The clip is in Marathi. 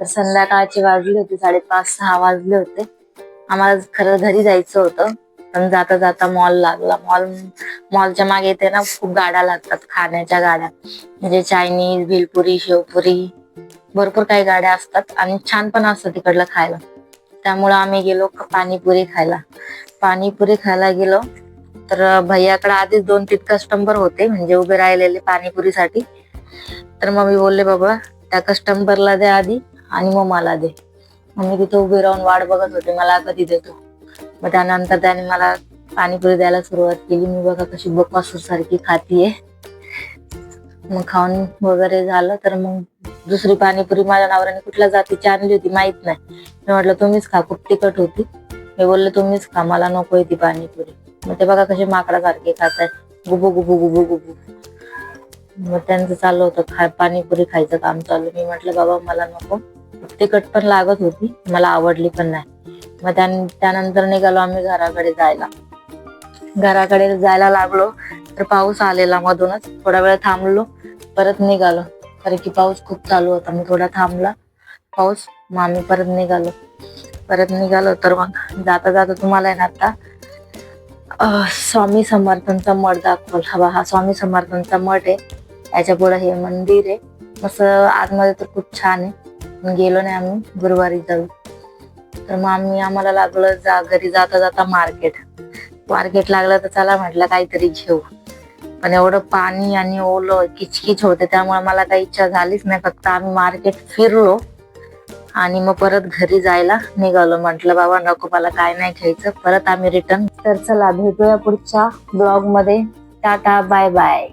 तर संध्याकाळचे वाजले होते साडेपाच सहा वाजले होते. आम्हाला खरं घरी जायचं होतं पण जाता जाता मॉल लागला. मॉल मॉलच्या मागे इथे ना खूप गाड्या लागतात खाण्याच्या गाड्या. म्हणजे चायनीज भेलपुरी शेवपुरी भरपूर काही गाड्या असतात आणि छान पण असतं तिकडलं खायला. त्यामुळं आम्ही गेलो पाणीपुरी खायला. पाणीपुरी खायला गेलो तर भैयाकडे आधीच दोन तीन कस्टमर होते म्हणजे उभे राहिलेले पाणीपुरीसाठी. तर मग मी बोलले बाबा त्या कस्टमरला द्या आधी. आणि मग मला दे. मग मी तिथे उभी राहून वाट बघत होते मला कधी देतो. मग त्यानंतर त्याने मला पाणीपुरी द्यायला सुरुवात केली. मी बघा कशी बकासूर सारखी खातीये. मग खाऊन वगैरे झालं तर मग दुसरी पाणीपुरी माझ्या नावराने कुठल्या जातीची आणली होती माहीत नाही. मी म्हटलं तुम्हीच खा खूप तिखट होती. मी बोलले तुम्हीच खा मला नको ती पाणीपुरी. मग ते बघा कसे माकडासारखे खाताय गुबू गुबू गुबू गुबू मग त्यांचं चालू होतं खा पाणीपुरी खायचं काम चालू. मी म्हटलं बाबा मला नको. तिखट पण लागत होती. मला आवडली पण नाही. मग त्यानंतर निघालो आम्ही घराकडे जायला. घराकडे जायला लागलो तर पाऊस आलेला मधूनच. थोडा वेळ थांबलो परत निघालो. कारण की पाऊस खूप चालू होता मी थोडा थांबला. पाऊस मग आम्ही परत निघालो. परत निघालो तर मग जाता जाता तुम्हाला आहे ना आता स्वामी समर्थांचा मठ दाखवल. हवा हा स्वामी समर्थांचा मठ आहे. याच्यापुढे हे मंदिर आहे. मस्त आतमध्ये तर खूप छान आहे. गेलो नाही आम्ही गुरुवारी जाऊ तर मग आम्ही आम्हाला लागलं जा घरी जाता जाता मार्केट. मार्केट लागलं तर चला म्हटलं काहीतरी घेऊ. पण एवढं पाणी आणि ओलं किचकिच होते त्यामुळे मला काही इच्छा झालीच नाही. फक्त आम्ही मार्केट फिरलो आणि मग परत घरी जायला निघालो. म्हटलं बाबा नको मला काय नाही घ्यायचं. परत आम्ही रिटर्न तर चला भेटूया पुढच्या ब्लॉगमध्ये. Tata bye bye